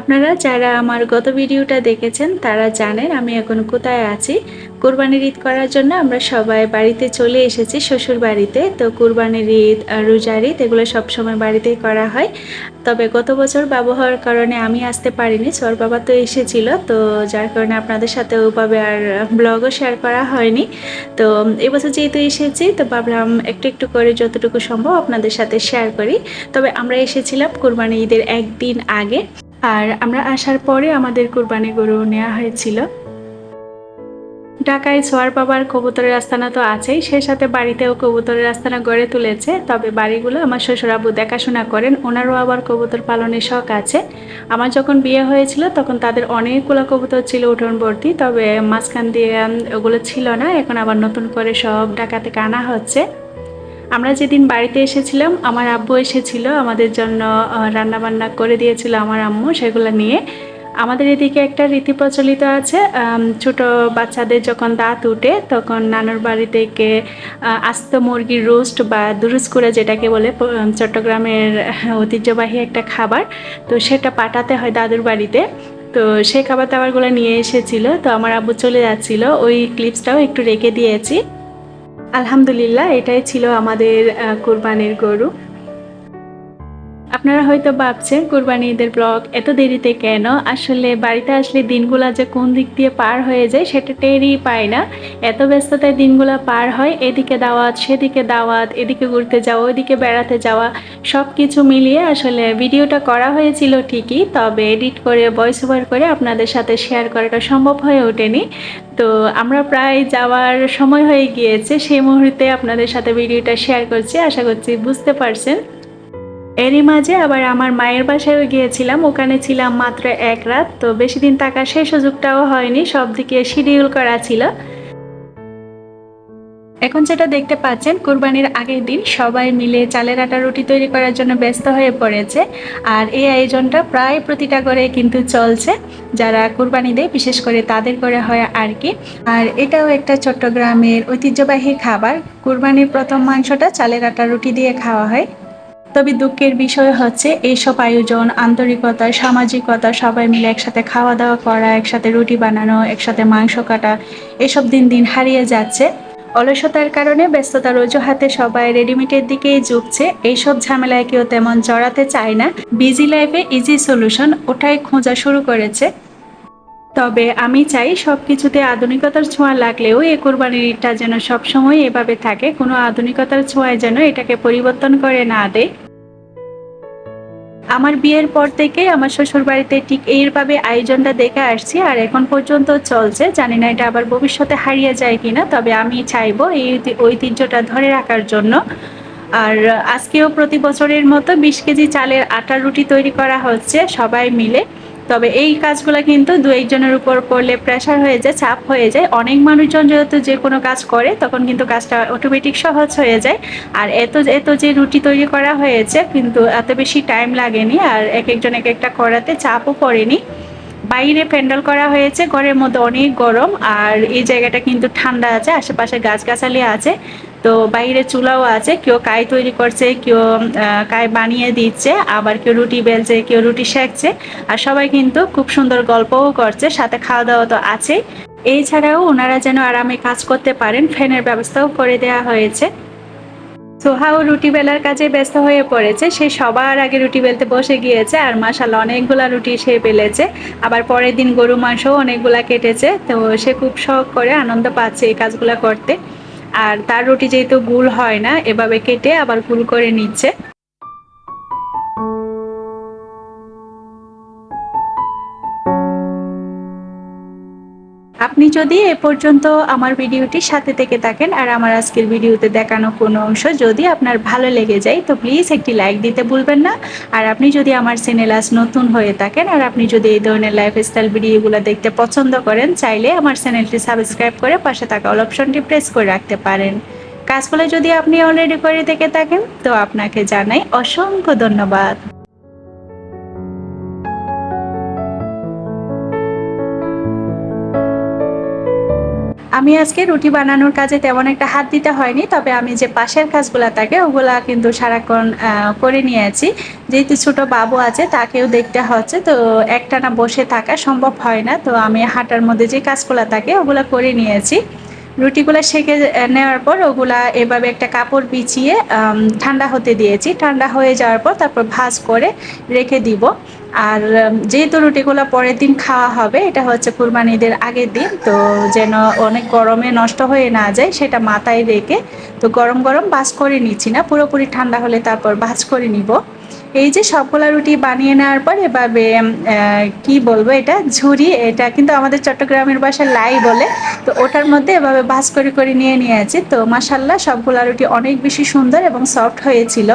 আপনারা যারা আমার গত ভিডিওটা দেখেছেন, তারা জানেন আমি এখন কোথায় আছি। কোরবানির ঈদ করার জন্য আমরা সবাই বাড়িতে চলে এসেছি, শ্বশুর বাড়িতে। তো কোরবানির ঈদ রোজার ঈদ, এগুলো সবসময় বাড়িতেই করা হয়। তবে গত বছর ব্যবহার কারণে আমি আসতে পারিনি, সর বাবা তো এসেছিল। তো যার কারণে আপনাদের সাথে ওভাবে আর ব্লগও শেয়ার করা হয়নি। তো এবছর যেহেতু এসেছি, তো ভাবলাম একটু একটু করে যতটুকু সম্ভব আপনাদের সাথে শেয়ার করি। তবে আমরা এসেছিলাম কোরবানি ঈদের একদিন আগে। আর আমরা আসার পরে আমাদের কোরবানি গরু নেওয়া হয়েছিল। ঢাকায় সোয়ার বাবার কবুতরের আস্তানা তো আছেই, সে সাথে বাড়িতেও কবুতরের আস্তানা গড়ে তুলেছে। তবে বাড়িগুলো আমার শ্বশুর আবু দেখাশোনা করেন, ওনারও আবার কবুতর পালনের শখ আছে। আমার যখন বিয়ে হয়েছিল তখন তাদের অনেকগুলো কবুতর ছিল উঠোন ভর্তি তবে মাঝখান দিয়ে ওগুলো ছিল না। এখন আবার নতুন করে সব ঢাকা থেকে আনা হচ্ছে। আমরা যেদিন বাড়িতে এসেছিলাম, আমার আব্বু এসেছিল, আমাদের জন্য রান্নাবান্না করে দিয়েছিল আমার আম্মু সেগুলো নিয়ে। আমাদের এদিকে একটা রীতি প্রচলিত আছে ছোট বাচ্চাদের যখন দাঁত উঠে তখন নানুর বাড়ি থেকে আস্ত মুরগির রোস্ট বা দুরুস করে যেটাকে বলে চট্টগ্রামের ঐতিহ্যবাহী একটা খাবার, তো সেটা পাঠাতে হয় দাদুর বাড়িতে। তো সেই খাবার দাবারগুলো নিয়ে এসেছিল, তো আমার আব্বু চলে যাচ্ছিল, ওই ক্লিপসটাও একটু রেখে দিয়েছি। আলহামদুলিল্লাহ এটাই ছিল আমাদের কোরবানির গরু। আপনারা হয়তো ভাবছেন, কোরবানি ঈদের ব্লগ এত দেরিতে কেন? আসলে বাড়িতে আসলে দিনগুলো যে কোন দিক দিয়ে পার হয়ে যায় সেটা টেরই পায় না। এত ব্যস্ততায় দিনগুলো পার হয়, এদিকে দাওয়াত, সেদিকে দাওয়াত, এদিকে ঘুরতে যাওয়া, ওইদিকে বেড়াতে যাওয়া সব কিছু মিলিয়ে আসলে ভিডিওটা করা হয়েছিল ঠিকই, তবে এডিট করে ভয়েস ওভার করে আপনাদের সাথে শেয়ার করাটা সম্ভব হয়ে ওঠেনি। তো আমরা প্রায় যাওয়ার সময় হয়ে গিয়েছে, সেই মুহূর্তে আপনাদের সাথে ভিডিওটা শেয়ার করছি, আশা করছি বুঝতে পারছেন। এরই মাঝে আবার আমার মায়ের বাসায়ও গিয়েছিলাম। ওখানে ছিলাম মাত্র এক রাত, তো বেশি দিন থাকার সেই সুযোগটাও হয়নি, সব দিকে শিডিউল করা ছিল। এখন যেটা দেখতে পাচ্ছেন, কুরবানির আগের দিন সবাই মিলে চালের আটা রুটি তৈরি করার জন্য ব্যস্ত হয়ে পড়েছে। আর এই আয়োজনটা প্রায় প্রতিটা করে কিন্তু চলছে, যারা কুরবানি দেয়, বিশেষ করে তাদের করে হয় আর কি। আর এটাও একটা চট্টগ্রামের ঐতিহ্যবাহী খাবার। কুরবানির প্রথম মাংসটা চালের আটা রুটি দিয়ে খাওয়া হয়। তবে দুঃখের বিষয় হচ্ছে এইসব আয়োজন, আন্তরিকতা, সামাজিকতা, সবাই মিলে একসাথে খাওয়া দাওয়া করা, একসাথে রুটি বানানো, একসাথে মাংস কাটা, এসব দিন দিন হারিয়ে যাচ্ছে। অলসতার কারণে ব্যস্ততার অজুহাতে সবাই রেডিমেডের দিকেই ঝুঁকছে। এইসব ঝামেলায় কেউ তেমন জড়াতে চায় না। বিজি লাইফে ইজি সলিউশন ওটাই খোঁজা শুরু করেছে। তবে আমি চাই সব কিছুতে আধুনিকতার ছোঁয়া লাগলেও এ কোরবানিটা যেন সবসময় এভাবে থাকে, কোনো আধুনিকতার ছোঁয়ায় যেন এটাকে পরিবর্তন করে না দেয়। আমার বিয়ের পর থেকে আমার শ্বশুর বাড়িতে ঠিক এইভাবে আয়োজনটা দেখে আসছি আর এখন পর্যন্ত চলছে। জানি না এটা আবার ভবিষ্যতে হারিয়ে যায় কিনা, তবে আমি চাইব এই ঐতিহ্যটা ধরে রাখার জন্য। আর আজকেও প্রতি বছরের মতো বিশ কেজি চালের আটার রুটি তৈরি করা হচ্ছে সবাই মিলে। তবে এই কাজগুলো কিন্তু দু একজনের উপর পড়লে প্রেশার হয়ে যায়, চাপ হয়ে যায়। অনেক মানুষজন যেহেতু যে কোনো কাজ করে, তখন কিন্তু কাজটা অটোমেটিক সহজ হয়ে যায়। আর এত এত যে রুটি তৈরি করা হয়েছে, কিন্তু এত বেশি টাইম লাগেনি আর এক একজন এক একটা করাতে চাপও পড়েনি। বাইরে প্যান্ডেল করা হয়েছে, ঘরের মধ্যে অনেক গরম আর এই জায়গাটা কিন্তু ঠান্ডা আছে, আশেপাশে গাছগাছালি আছে। তো বাইরে চুলাও আছে, কেউ কায় তৈরি করছে, কেউ কাই বানিয়ে দিচ্ছে, আবার কেউ রুটি বেলছে, কেউ রুটি শেখছে আর সবাই কিন্তু খুব সুন্দর গল্পও করছে, সাথে খাওয়া দাওয়া তো আছে এই ছাড়াও ওনারা যেন আরামে কাজ করতে পারেন, ফ্যানের ব্যবস্থাও করে দেওয়া হয়েছে। সোহাও রুটি বেলার কাজে ব্যস্ত হয়ে পড়েছে, সে সবার আগে রুটি বেলতে বসে গিয়েছে, আর মাসাল অনেকগুলা রুটি সে বেলেছে। আবার পরের দিন গরু মাংসও অনেকগুলা কেটেছে, তো সে খুব শখ করে আনন্দ পাচ্ছে এই কাজগুলা করতে। আর তার রুটি যেহেতু গুল হয় না এভাবে কেটে আবার গুল করে নিচ্ছে। আপনি যদি এ পর্যন্ত আমার ভিডিওটির সাথে থেকে থাকেন আর আমার আজকের ভিডিওতে দেখানো কোনো অংশ যদি আপনার ভালো লেগে যায়, তো প্লিজ একটি লাইক দিতে ভুলবেন না। আর আপনি যদি আমার চ্যানেল আজ নতুন হয়ে থাকেন আর আপনি যদি এই ধরনের লাইফস্টাইল ভিডিওগুলো দেখতে পছন্দ করেন, চাইলে আমার চ্যানেলটি সাবস্ক্রাইব করে পাশে থাকা অল অপশনটি প্রেস করে রাখতে পারেন। কাজগুলো যদি আপনি অলরেডি করে থেকে থাকেন, তো আপনাকে জানাই অসংখ্য ধন্যবাদ। আমি আজকে রুটি বানানোর কাজে তেমন একটা হাত দিতে হয়নি, তবে আমি যে পাশের কাজগুলো থাকে, ওগুলা কিন্তু সারাক্ষণ করে নিয়েছি যেহেতু ছোট বাবু আছে, তাকেও দেখতে হচ্ছে, তো একটানা বসে থাকা সম্ভব হয় না, তো আমি হাঁটার মধ্যে যে কাজগুলো থাকে, ওগুলো করে নিয়েছি রুটিগুলো সেকে নেওয়ার পর ওগুলা এভাবে একটা কাপড় বিছিয়ে ঠান্ডা হতে দিয়েছি। ঠান্ডা হয়ে যাওয়ার পর তারপর ভাজ করে রেখে দিব। আর যেহেতু রুটিগুলো পরের দিন খাওয়া হবে, এটা হচ্ছে কুরবানিদের আগের দিন, তো যেন অনেক গরমে নষ্ট হয়ে না যায়, সেটা মাথায় রেখে তো গরম গরম ভাজ করে নিচ্ছি না। পুরোপুরি ঠান্ডা হলে তারপর ভাজ করে নিব। এই যে সবগুলা রুটি বানিয়ে নেওয়ার পর এভাবে কি বলব এটা, ঝুরি, এটা কিন্তু আমাদের চট্টগ্রামের বাসায় লাই বলে, তো ওটার মধ্যে এভাবে ভাজ করে করে নিয়ে নিয়েছি। তো মাসাল্লাহ সবগুলা রুটি অনেক বেশি সুন্দর এবং সফট হয়েছিল।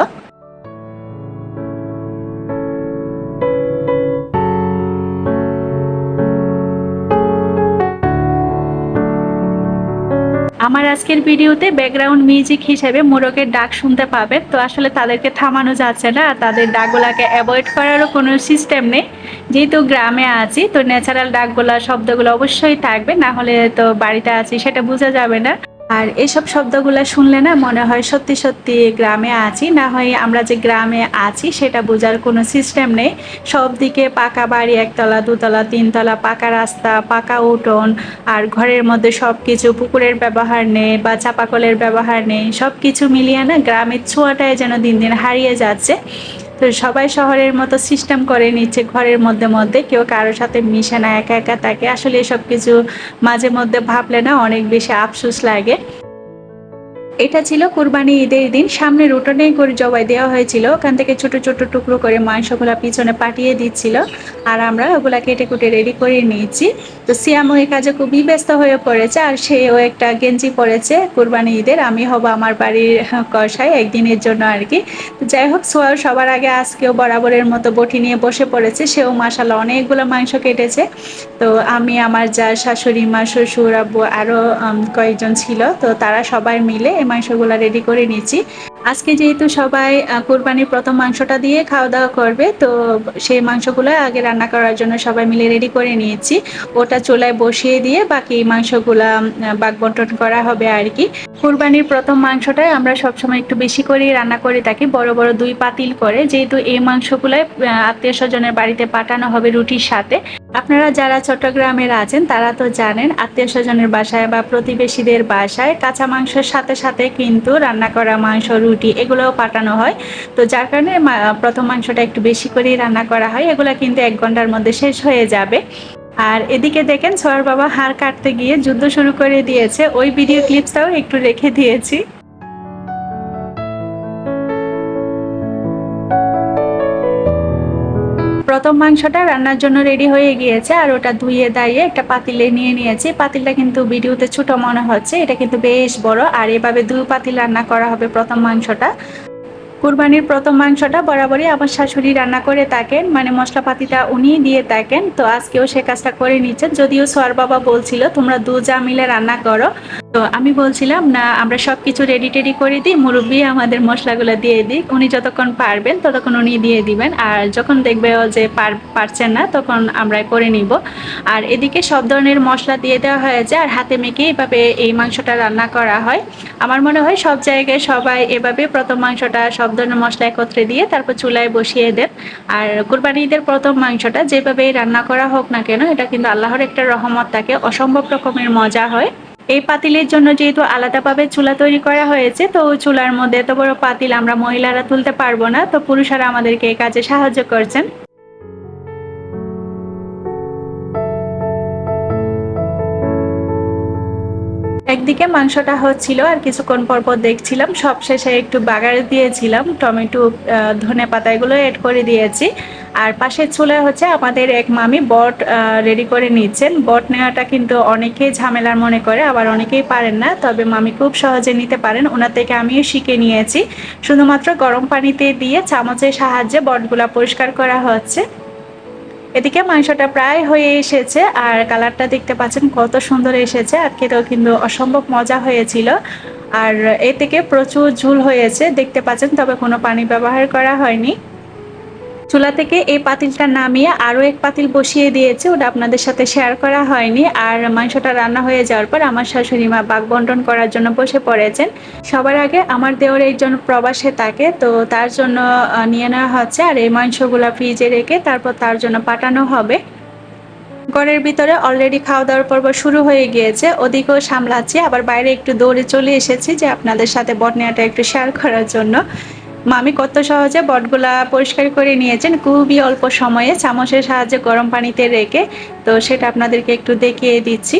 আজকের ভিডিওতে ব্যাকগ্রাউন্ড মিউজিক হিসেবে মোরগের ডাক শুনতে পাবেন। তো আসলে তাদেরকে থামানো যাচ্ছে না আর তাদের ডাকগুলাকে অ্যাভয়েড করারও কোনো সিস্টেম নেই। যেহেতু গ্রামে আছি, তো ন্যাচারাল ডাকগুলা, শব্দগুলো অবশ্যই থাকবে, না হলে তো বাড়িতে আছি, সেটা বোঝা যাবে না। আর এসব শব্দগুলো শুনলে না মনে হয় সত্যি সত্যি গ্রামে আছি। না হয় আমরা যে গ্রামে আছি, সেটা বোঝার কোনো সিস্টেম নেই। সব দিকে পাকা বাড়ি, একতলা, দুতলা, তিনতলা, পাকা রাস্তা, পাকা উঠোন, আর ঘরের মধ্যে সব কিছু পুকুরের ব্যবহার নেই বা চাপাকলের ব্যবহার নেই। সব কিছু মিলিয়ে না গ্রামের ছোঁয়াটায় যেন দিন দিন হারিয়ে যাচ্ছে। তো সবাই শহরের মতো সিস্টেম করে নিচ্ছে, ঘরের মধ্যে মধ্যে। কেউ কারোর সাথে মিশে না, একা একা থাকে। আসলে এসব কিছু মাঝে মধ্যে ভাবলে না অনেক বেশি আফসোস লাগে। এটা ছিল কুরবানি ঈদের দিন। সামনের উঠোনেই করে জবাই দেওয়া হয়েছিল। ওখান থেকে ছোট ছোট টুকরো করে মাংসগুলো পিছনে পাঠিয়ে দিচ্ছিল। আর আমরা ওগুলা কেটে কুটে রেডি করে নিয়েছি। তো সিয়াম ওই কাজে খুবই ব্যস্ত হয়ে পড়েছে আর সেও একটা গেঞ্জি পরেছে কুরবানি ঈদের। আমি হব আমার বাড়ির কষায় একদিনের জন্য আর কি। যাই হোক সোয়াল সবার আগে আজকেও বরাবরের মতো বটি নিয়ে বসে পড়েছে। সেও মাসাল অনেকগুলো মাংস কেটেছে। তো আমি, আমার যা শাশুড়ি মা, শ্বশুর আব্বু আরও কয়েকজন ছিল। তো তারা সবাই মিলে মাংসগুলো রেডি করে নিয়েছি। আজকে যেহেতু সবাই কোরবানির প্রথম মাংসটা দিয়ে খাওয়া দাওয়া করবে, তো সেই মাংসগুলো আগে রান্না করার জন্য সবাই মিলে রেডি করে নিয়েছি। ওটা চুলায় বসিয়ে দিয়ে বাকি মাংসগুলা বাক বন্টন করা হবে আর কি। কুরবানির প্রথম মাংসটাই আমরা সবসময় একটু বেশি করেই রান্না করে থাকি, বড় বড় দুই পাতিল করে। যেহেতু এই মাংসগুলো আত্মীয় স্বজনের বাড়িতে পাঠানো হবে রুটির সাথে। আপনারা যারা চট্টগ্রামের আছেন, তারা তো জানেন, আত্মীয় স্বজনের বাসায় বা প্রতিবেশীদের বাসায় কাঁচা মাংসের সাথে সাথে কিন্তু রান্না করা মাংস, রুটি এগুলোও পাঠানো হয়। তো যার কারণে প্রথম মাংসটা একটু বেশি করেই রান্না করা হয়। এগুলো কিন্তু এক ঘণ্টার মধ্যে শেষ হয়ে যাবে। আর এদিকে দেখেন সোয়ার বাবা হাড় কাটতে গিয়ে যুদ্ধ শুরু করে দিয়েছে। ওই ভিডিও ক্লিপসটাও একটু রেখে দিয়েছি। প্রথম মাংসটা রান্নার জন্য রেডি হয়ে গিয়েছে আর ওটা ধুয়ে দাঁড়িয়ে একটা পাতিলে নিয়ে নিয়েছি। পাতিলটা কিন্তু ভিডিওতে ছোট মনে হচ্ছে। এটা কিন্তু বেশ বড়। আর এভাবে দুই পাতিল রান্না করা হবে প্রথম মাংসটা। কুরবানির প্রথম মাংসটা বরাবরই আমার শাশুড়ি রান্না করে থাকেন মানে মশলাপাতিটা উনি দিয়ে থাকেন। তো আজকেও সে কাজটা করে নিচ্ছেন যদিও সোয়ার বাবা বলছিল, তোমরা দু মিলে রান্না করো। তো আমি বলছিলাম, না, আমরা সব কিছু রেডি টেডি করে দিই, মুরব্বী আমাদের মশলাগুলো দিয়ে দিই উনি যতক্ষণ পারবেন, ততক্ষণ উনি দিয়ে দিবেন। আর যখন দেখবে ও যে পার, পারছেন না, তখন আমরা করে নিব। আর এদিকে সব ধরনের মশলা দিয়ে দেওয়া হয়েছে, আর হাতে মেখে এভাবে এই মাংসটা রান্না করা হয়। আমার মনে হয় সব জায়গায় সবাই এভাবে প্রথম মাংসটা সব ধরনের মশলা একত্রে দিয়ে তারপর চুলায় বসিয়ে দেন। আর কোরবানি ঈদের প্রথম মাংসটা যেভাবে রান্না করা হোক না কেন, এটা কিন্তু আল্লাহর একটা রহমত থাকে, অসম্ভব রকমের মজা হয়। এই পাতিলের জন্য যেহেতু আলাদাভাবে চুলা তৈরি করা হয়েছে, তো চুলার মধ্যে এত বড় পাতিল আমরা মহিলারা তুলতে পারব না, তো পুরুষরা আমাদেরকে এই কাজে সাহায্য করছেন। একদিকে মাংসটা হচ্ছিল আর কিছুক্ষণ পর পর দেখছিলাম, সব শেষে একটু বাগার দিয়েছিলাম, টমেটো ধনে পাতা এগুলো এড করে দিয়েছি। আর পাশের চুলে হচ্ছে আমাদের এক মামি বট রেডি করে নিচ্ছেন। বট নেওয়াটা কিন্তু অনেকেই ঝামেলার মনে করে, আবার অনেকেই পারেন না। তবে মামি খুব সহজে নিতে পারেন। ওনার থেকে আমিও শিখে নিয়েছি। শুধুমাত্র গরম পানিতে দিয়ে চামচের সাহায্যে বটগুলা পরিষ্কার করা হচ্ছে। এদিকে মাংসটা প্রায় হয়ে এসেছে, আর কালারটা দেখতে পাচ্ছেন কত সুন্দর এসেছে। আর খেতেও কিন্তু অসম্ভব মজা হয়েছিল। আর এ থেকে প্রচুর ঝুল হয়েছে, দেখতে পাচ্ছেন, তবে কোনো পানি ব্যবহার করা হয়নি। চুলা থেকে এই পাতিলটা নামিয়ে আরও এক পাতিল বসিয়ে দিয়েছে। ওটা আপনাদের সাথে শেয়ার করা হয়নি। আর মাংসটা রান্না হয়ে যাওয়ার পর আমার শাশুড়ি মা বাঘ বন্টন করার জন্য বসে পড়েছেন। সবার আগে আমার দেওয়ার একজন প্রবাসে থাকে, তো তার জন্য নিয়ে নেওয়া হচ্ছে। আর এই মাংসগুলো ফ্রিজে রেখে তারপর তার জন্য পাঠানো হবে। ঘরের ভিতরে অলরেডি খাওয়া দাওয়ার পর্ব শুরু হয়ে গিয়েছে। ওদিকেও সামলাচ্ছি। আবার বাইরে একটু দৌড়ে চলে এসেছি যে আপনাদের সাথে বটনিয়াটা একটু শেয়ার করার জন্য। মামি কত সহজে বটগুলা পরিষ্কার করে নিয়েছেন, খুবই অল্প সময়ে চামচের সাহায্যে গরম পানিতে রেখে, তো সেটা আপনাদেরকে একটু দেখিয়ে দিচ্ছি।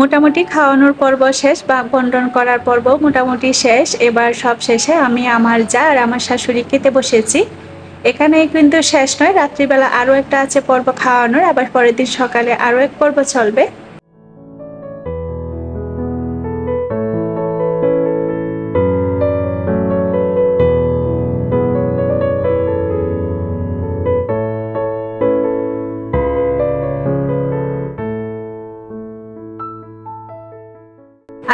মোটামুটি খাওয়ানোর পর্ব শেষ বা বন্টন করার পর্ব মোটামুটি শেষ। এবার সব শেষে আমি আমার যা আর আমার শাশুড়ি খেতে বসেছি। এখানে কিন্তু শেষ নয়, রাত্রিবেলা আরও একটা আছে পর্ব খাওয়ানোর। আবার পরের দিন সকালে আরও এক পর্ব চলবে।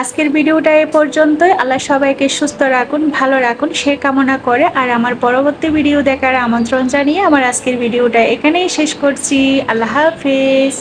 আজকের ভিডিওটা এ পর্যন্তই। আল্লাহ সবাইকে সুস্থ রাখুন, ভালো রাখুন, সে কামনা করে। আর আমার পরবর্তী ভিডিও দেখার আমন্ত্রণ জানিয়ে আমার আজকের ভিডিওটা এখানেই শেষ করছি। আল্লাহ হাফিজ।